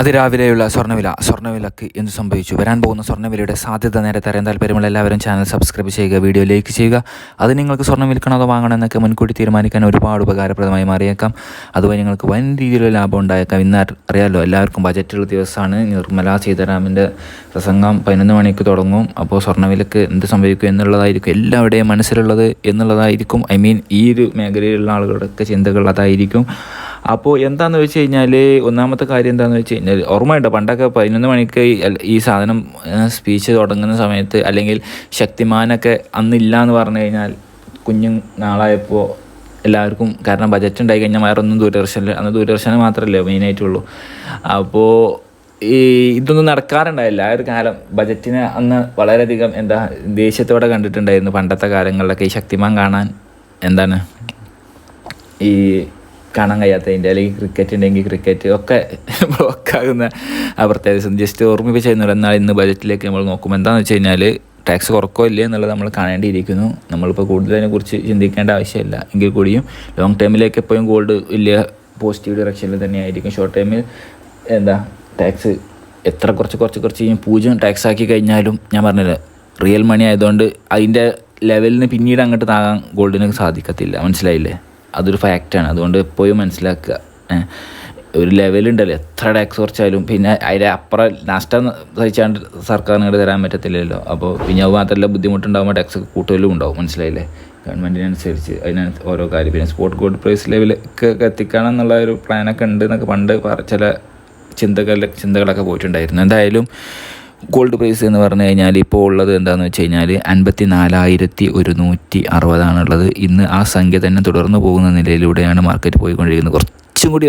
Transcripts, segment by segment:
അതിരാവിലെയുള്ള സ്വർണവില സ്വർണവിലക്ക് എന്ത് സംഭവിച്ചു? വരാൻ പോകുന്ന സ്വർണവിലയുടെ സാധ്യത നേരത്തെ അറിയാൻ താല്പര്യമുള്ള എല്ലാവരും ചാനൽ സബ്സ്ക്രൈബ് ചെയ്യുക വീഡിയോ ലൈക്ക് ചെയ്യുക. അത് നിങ്ങൾക്ക് സ്വർണം വിൽക്കണോ അതോ വാങ്ങണോ എന്നൊക്കെ മുൻകൂട്ടി തീരുമാനിക്കാൻ ഒരുപാട് ഉപകാരപ്രദമായി മാറിയേക്കാം. അതുപോലെ നിങ്ങൾക്ക് വൻ രീതിയിലുള്ള ലാഭം ഉണ്ടായേക്കാം. ഇന്ന് അറിയാമല്ലോ എല്ലാവർക്കും ബജറ്റുള്ള ദിവസമാണ്. നിർമ്മല സീതാരാമന്റെ പ്രസംഗം പതിനൊന്ന് മണിക്ക് തുടങ്ങും. അപ്പോൾ സ്വർണവിലക്ക് എന്ത് സംഭവിക്കും എന്നുള്ളതായിരിക്കും എല്ലാവരുടെയും മനസ്സിലുള്ളത് എന്നുള്ളതായിരിക്കും. ഐ മീൻ ഈ ഒരു മേഖലയിലുള്ള ആളുകളുടെയൊക്കെ ചിന്തകൾ അതായിരിക്കും. അപ്പോൾ എന്താണെന്ന് വെച്ച് കഴിഞ്ഞാൽ ഒന്നാമത്തെ കാര്യം എന്താണെന്ന് വെച്ച് കഴിഞ്ഞാൽ ഓർമ്മയുണ്ടോ പണ്ടൊക്കെ പതിനൊന്ന് മണിക്ക് ഈ സാധനം സ്പീച്ച് തുടങ്ങുന്ന സമയത്ത് അല്ലെങ്കിൽ ശക്തിമാനൊക്കെ അന്നില്ല എന്ന് പറഞ്ഞു കഴിഞ്ഞാൽ കുഞ്ഞു നാളായപ്പോൾ എല്ലാവർക്കും കാരണം ബജറ്റ് ഉണ്ടായി കഴിഞ്ഞാൽ വേറൊന്നും ദൂരദർശനിൽ അന്ന് ദൂരദർശനം മാത്രമല്ലേ മെയിനായിട്ടുള്ളൂ അപ്പോൾ ഈ ഇതൊന്നും നടക്കാറുണ്ടായില്ല. ആ ഒരു കാലം ബജറ്റിനെ അന്ന് വളരെയധികം എന്താ ദേഷ്യത്തോടെ കണ്ടിട്ടുണ്ടായിരുന്നു പണ്ടത്തെ കാലങ്ങളിലൊക്കെ ഈ ശക്തിമാൻ കാണാൻ. എന്താണ്? ഈ കാണാൻ കഴിയാത്തതിന്റെ അല്ലെങ്കിൽ ക്രിക്കറ്റ് ഉണ്ടെങ്കിൽ ക്രിക്കറ്റ് ഒക്കെ ബ്ലോക്കാകുന്ന ആ പ്രത്യേക ജസ്റ്റ് ഓർമ്മിപ്പിച്ച് ചെയ്യുന്നത് എന്നാൽ ഇന്ന് ബജറ്റിലേക്ക് നമ്മൾ നോക്കുമ്പോൾ എന്താണെന്ന് വെച്ച് കഴിഞ്ഞാൽ ടാക്സ് കുറക്കോ ഇല്ലേ എന്നുള്ളത് നമ്മൾ കാണേണ്ടിയിരിക്കുന്നു. നമ്മളിപ്പോൾ കൂടുതൽ അതിനെക്കുറിച്ച് ചിന്തിക്കേണ്ട ആവശ്യമില്ല. എങ്കിൽ കൂടിയും ലോങ് ടേമിലേക്ക് എപ്പോഴും ഗോൾഡ് വലിയ പോസിറ്റീവ് ഡയറക്ഷനിൽ തന്നെയായിരിക്കും ഷോർട്ട് ടൈമിൽ എന്താ ടാക്സ് എത്ര കുറച്ച് കുറച്ച് കുറച്ച് കഴിഞ്ഞാൽ പൂജ്യം ടാക്സ് ആക്കി കഴിഞ്ഞാലും ഞാൻ പറഞ്ഞില്ല റിയൽ മണി ആയതുകൊണ്ട് അതിന്റെ ലെവലിന് പിന്നീട് അങ്ങോട്ട് താങ്ങാൻ ഗോൾഡിന് സാധിക്കത്തില്ല. മനസ്സിലായില്ലേ? അതൊരു ഫാക്റ്റാണ് അതുകൊണ്ട് എപ്പോഴും മനസ്സിലാക്കുക. ഒരു ലെവലുണ്ടല്ലോ എത്ര ടാക്സ് കുറച്ചാലും പിന്നെ അതിന്റെ അപ്പുറം നഷ്ടം സഹിച്ചാണ്ട് സർക്കാർ ഇങ്ങോട്ട് തരാൻ പറ്റത്തില്ലല്ലോ. അപ്പോൾ പിന്നെ അത് മാത്രമല്ല ബുദ്ധിമുട്ടുണ്ടാകുമ്പോൾ ടാക്സ് കൂട്ടലും ഉണ്ടാവും. മനസ്സിലായില്ലേ? ഗവൺമെന്റിനനുസരിച്ച് അതിന് ഓരോ കാര്യം. പിന്നെ സ്പോട്ട് ഗോൾഡ് പ്രൈസ് ലെവലൊക്കെ എത്തിക്കണം എന്നുള്ള ഒരു പ്ലാനൊക്കെ ഉണ്ട് എന്നൊക്കെ പണ്ട് ചില ചിന്തകൾ ചിന്തകളൊക്കെ പോയിട്ടുണ്ടായിരുന്നു. എന്തായാലും ഗോൾഡ് പ്രൈസ് എന്ന് പറഞ്ഞു കഴിഞ്ഞാൽ ഇപ്പോൾ ഉള്ളത് എന്താണെന്ന് വെച്ച് കഴിഞ്ഞാൽ അൻപത്തി നാലായിരത്തി ഒരുന്നൂറ്റി അറുപതാണുള്ളത് ഇന്ന് ആ സംഖ്യ തന്നെ തുടർന്ന് പോകുന്ന നിലയിലൂടെയാണ് മാർക്കറ്റ് പോയിക്കൊണ്ടിരിക്കുന്നത്. കുറച്ചും കൂടി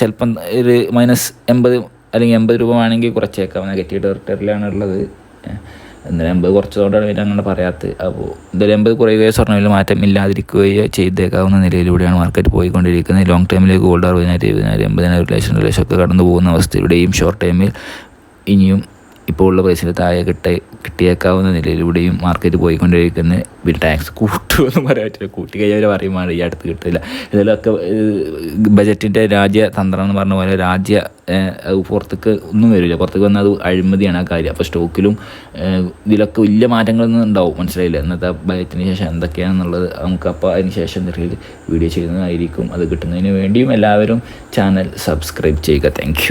ചിലപ്പം ഒരു മൈനസ് എൺപത് അല്ലെങ്കിൽ എൺപത് രൂപ വേണമെങ്കിൽ കുറച്ചേക്കാം. നെഗറ്റീവ് ഡയറക്ടറിലാണ് ഉള്ളത് എന്തായാലും എൺപത് കുറച്ചതുകൊണ്ടാണ് പിന്നെ അങ്ങനെ പറയാത്തത്. അപ്പോൾ എന്തായാലും എൺപത് കുറയുകയോ സ്വർണവില മാറ്റം ഇല്ലാതിരിക്കുകയോ ചെയ്തേക്കാവുന്ന നിലയിലൂടെയാണ് മാർക്കറ്റ് പോയിക്കൊണ്ടിരിക്കുന്നത്. ലോങ് ടൈമിലേക്ക് ഗോൾഡ് അറുപതിനായിരത്തി ഇരുപതിനായിരം എൺപതിനായിരം ലക്ഷം ലക്ഷം ഒക്കെ കടന്നു പോകുന്ന അവസ്ഥയുടെയും ഷോർട്ട് ടൈമിൽ ഇനിയും ഇപ്പോൾ ഉള്ള പൈസ താഴെ കിട്ട കിട്ടിയേക്കാവുന്ന നിലയിലൂടെയും മാർക്കറ്റ് പോയിക്കൊണ്ടിരിക്കുന്ന ബിൽ ടാക്സ് കൂട്ടുമെന്ന് പറയാൻ പറ്റില്ല. കൂട്ടി കഴിഞ്ഞാൽ പറയുമ്പോൾ ഈ അടുത്ത് കിട്ടില്ല. ഇതിലൊക്കെ ബജറ്റിന്റെ രാജ്യതന്ത്രം എന്ന് പറഞ്ഞ പോലെ രാജ്യ പുറത്തേക്ക് ഒന്നും വരില്ല. പുറത്തേക്ക് വന്നാൽ അത് അഴിമതിയാണ് ആ കാര്യം. അപ്പോൾ സ്റ്റോക്കിലും ഇതിലൊക്കെ വലിയ മാറ്റങ്ങളൊന്നും ഉണ്ടാവും. മനസ്സിലായില്ല? ഇന്നത്തെ ബജറ്റിന് ശേഷം എന്തൊക്കെയാണെന്നുള്ളത് നമുക്ക് അപ്പോൾ അതിന് ശേഷം എന്തെങ്കിലും വീഡിയോ ചെയ്യുന്നതായിരിക്കും. അത് കിട്ടുന്നതിന് വേണ്ടിയും എല്ലാവരും ചാനൽ സബ്സ്ക്രൈബ് ചെയ്യുക. താങ്ക്